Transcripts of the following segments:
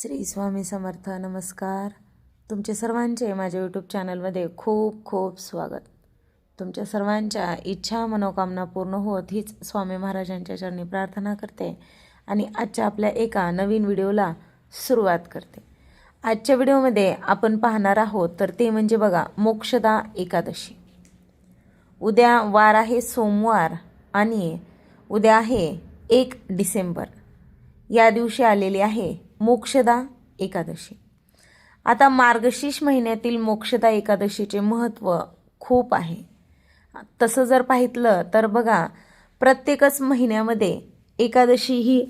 श्री स्वामी समर्थ नमस्कार. तुमचे सर्वांचे माझ्या यूट्यूब चॅनलमध्ये खूप खूप स्वागत. तुमच्या सर्वांच्या इच्छा मनोकामना पूर्ण होत हीच स्वामी महाराजांच्या चरणी प्रार्थना करते आणि आजच्या आपल्या एका नवीन व्हिडिओला सुरुवात करते. आजच्या व्हिडिओमध्ये आपण पाहणार आहोत तर ते म्हणजे बघा मोक्षदा एकादशी. उद्या वार आहे सोमवार आणि उद्या आहे एक डिसेंबर. या दिवशी आलेली आहे मोक्षदा एकादशी. आता मार्गशीर्ष महिन्यातील मोक्षदा एकादशीचे महत्त्व खूप आहे. तसं जर पाहितलं तर बघा प्रत्येकच महिन्यामध्ये एकादशी ही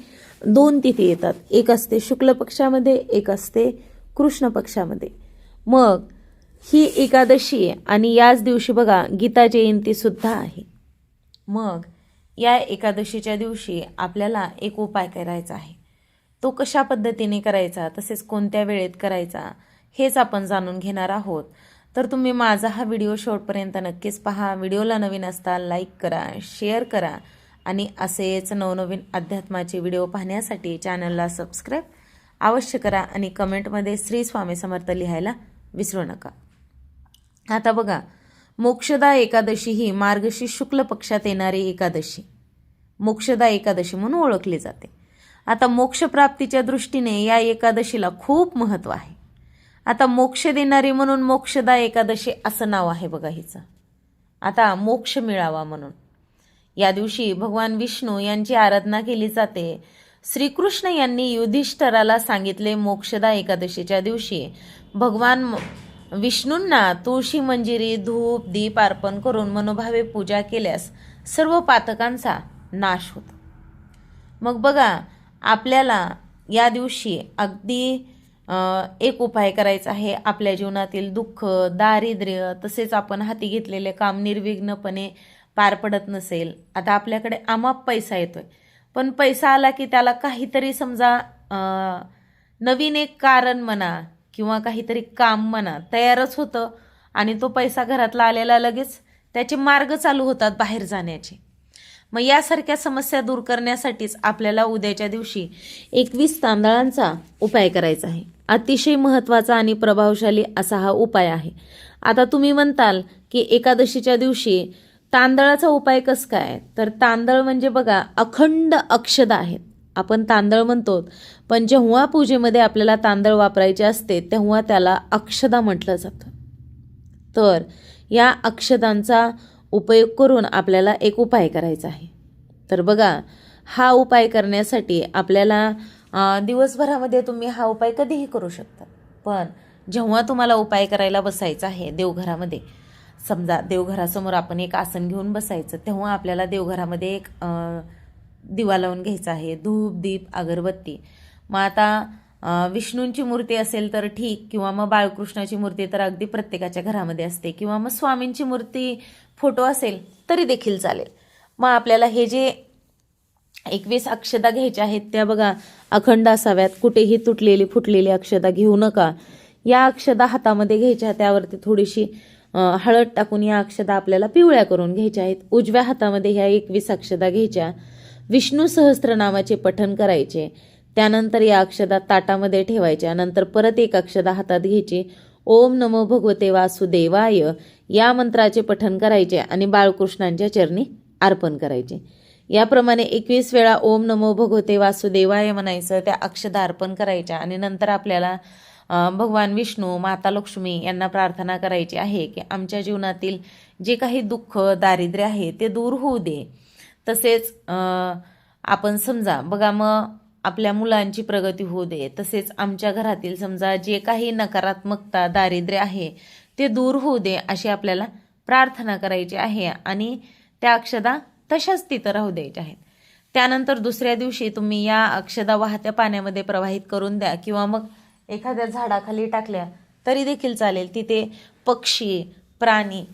दोन तिथी येतात. एक असते शुक्ल पक्षामध्ये एक असते कृष्ण पक्षामध्ये. मग ही एकादशी आणि याच दिवशी बघा गीता जयंतीसुद्धा आहे. मग या एकादशीच्या दिवशी आपल्याला एक उपाय करायचा आहे. तो कशा पद्धतीने करायचा तसेच कोणत्या वेळेत करायचा हेच आपण जाणून घेणार आहोत. तर तुम्ही माझा हा व्हिडिओ शेवटपर्यंत नक्कीच पहा. व्हिडिओला नवीन असता लाईक करा शेअर करा आणि असेच नवनवीन अध्यात्माचे व्हिडिओ पाहण्यासाठी चॅनलला सबस्क्राईब अवश्य करा आणि कमेंटमध्ये श्री स्वामी समर्थ लिहायला विसरू नका. आता बघा मोक्षदा एकादशी ही मार्गशी शुक्ल पक्षात येणारी एकादशी. मोक्षदा एकादशी म्हणून ओळखली जाते. आता मोक्षप्राप्तीच्या दृष्टीने या एकादशीला खूप महत्त्व आहे. आता मोक्ष देणारी म्हणून मोक्षदा एकादशी असं नाव आहे बघा हिचं. आता मोक्ष मिळावा म्हणून. या दिवशी भगवान विष्णू यांची आराधना केली जाते. श्रीकृष्ण यांनी युधिष्ठराला सांगितले मोक्षदा एकादशीच्या दिवशी भगवान विष्णूंना तुळशी मंजिरी धूप दीप अर्पण करून मनोभावे पूजा केल्यास सर्व पातकांचा नाश होतो. मग बघा आपल्याला या दिवशी अगदी एक उपाय करायचा आहे. आपल्या जीवनातील दुःख दारिद्र्य तसेच आपण हाती घेतलेले काम निर्विघ्नपणे पार पडत नसेल. आता आपल्याकडे आमाप पैसा येतोय. पण पैसा आला की त्याला काहीतरी समजा नवीन एक कारण म्हणा किंवा काहीतरी काम म्हणा तयारच होतं आणि तो पैसा घरातला आलेला लगेच त्याचे मार्ग चालू होतात बाहेर जाण्याचे. मग यासारख्या समस्या दूर करण्यासाठीच आपल्याला उद्याच्या दिवशी एकवीस तांदळांचा उपाय करायचा आहे. अतिशय महत्त्वाचा आणि प्रभावशाली असा हा उपाय आहे. आता तुम्ही म्हणताल की एकादशीच्या दिवशी तांदळाचा उपाय कस काय? तर तांदळ म्हणजे बघा अखंड अक्षदा आहेत. आपण तांदळ म्हणतो पण जेव्हा पूजेमध्ये आपल्याला तांदळ वापरायचे असते तेव्हा त्याला अक्षदा म्हटलं जातं. तर या अक्षदांचा उपयोग करून आपल्याला एक उपाय करायचा आहे. तर बघा हा उपाय करण्यासाठी आपल्याला दिवसभरामध्ये तुम्ही हा उपाय कधीही करू शकता. पण जेव्हा तुम्हाला उपाय करायला बसायचा आहे देवघरामध्ये समजा देवघरासमोर आपण एक आसन घेऊन बसायचं तेव्हा आपल्याला देवघरामध्ये एक दिवा लावून घ्यायचा आहे. धूप दीप अगरबत्ती. मग आता विष्णूंची मूर्ती असेल तर ठीक किंवा मग बाळकृष्णाची मूर्ती तर अगदी प्रत्येकाच्या घरामध्ये असते किंवा मग स्वामींची मूर्ती फोटो असेल तरी देखील चालेल. मग आपल्याला हे जे एकवीस अक्षदा घ्यायच्या आहेत त्या बघा अखंड असाव्यात कुठेही तुटलेली फुटलेली अक्षदा घेऊ नका. या अक्षदा हातामध्ये घ्यायच्या त्यावरती थोडीशी हळद टाकून या अक्षदा आपल्याला पिवळ्या करून घ्यायच्या आहेत. उजव्या हातामध्ये ह्या एकवीस अक्षदा घ्यायच्या. विष्णू सहस्त्रनामाचे पठन करायचे. त्यानंतर या अक्षदा ताटामध्ये ठेवायच्या. नंतर परत एक अक्षदा हातात घ्यायची. ओम नमो भगवते वासुदेवाय. या मंत्राचे पठन करायचे आणि बाळकृष्णांच्या चरणी अर्पण करायचे. याप्रमाणे एकवीस वेळा ओम नमो भगवते वासुदेवाय म्हणायचं त्या अक्षदा अर्पण करायच्या आणि नंतर आपल्याला भगवान विष्णू माता लक्ष्मी यांना प्रार्थना करायची आहे की आमच्या जीवनातील जे काही दुःख दारिद्र्य आहे ते दूर होऊ दे. तसेच आपण समजा बघा मग आपल्या मुलांची प्रगती होऊ दे. तसेच आमच्या घरातील समजा जे काही नकारात्मकता दारिद्र्य आहे ते दूर होऊ दे अशी आपल्याला प्रार्थना करायची आहे आणि त्या अक्षदा तशाच तिथं राहू द्यायच्या आहेत. त्यानंतर दुसऱ्या दिवशी तुम्ही या अक्षदा वाहत्या पाण्यामध्ये प्रवाहित करून द्या किंवा मग एखाद्या झाडाखाली टाकल्या तरी देखील चालेल. तिथे पक्षी प्राणी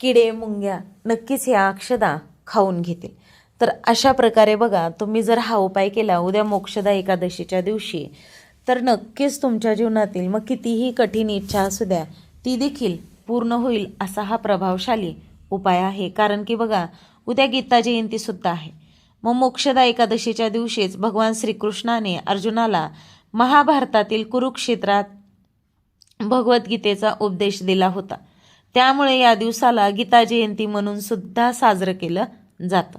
किडे मुंग्या नक्कीच ह्या अक्षदा खाऊन घेतील. तर अशा प्रकारे बघा तुम्ही जर हा उपाय केला उद्या मोक्षदा एकादशीच्या दिवशी तर नक्कीच तुमच्या जीवनातील मग कितीही कठीण इच्छा असू द्या ती देखील पूर्ण होईल असा हा प्रभावशाली उपाय आहे. कारण की बघा उद्या गीता जयंतीसुद्धा आहे. मग मोक्षदा एकादशीच्या दिवशीच भगवान श्रीकृष्णाने अर्जुनाला महाभारतातील कुरुक्षेत्रात भगवद्गीतेचा उपदेश दिला होता. त्यामुळे या दिवसाला गीता जयंती म्हणून सुद्धा साजरं केलं जातं.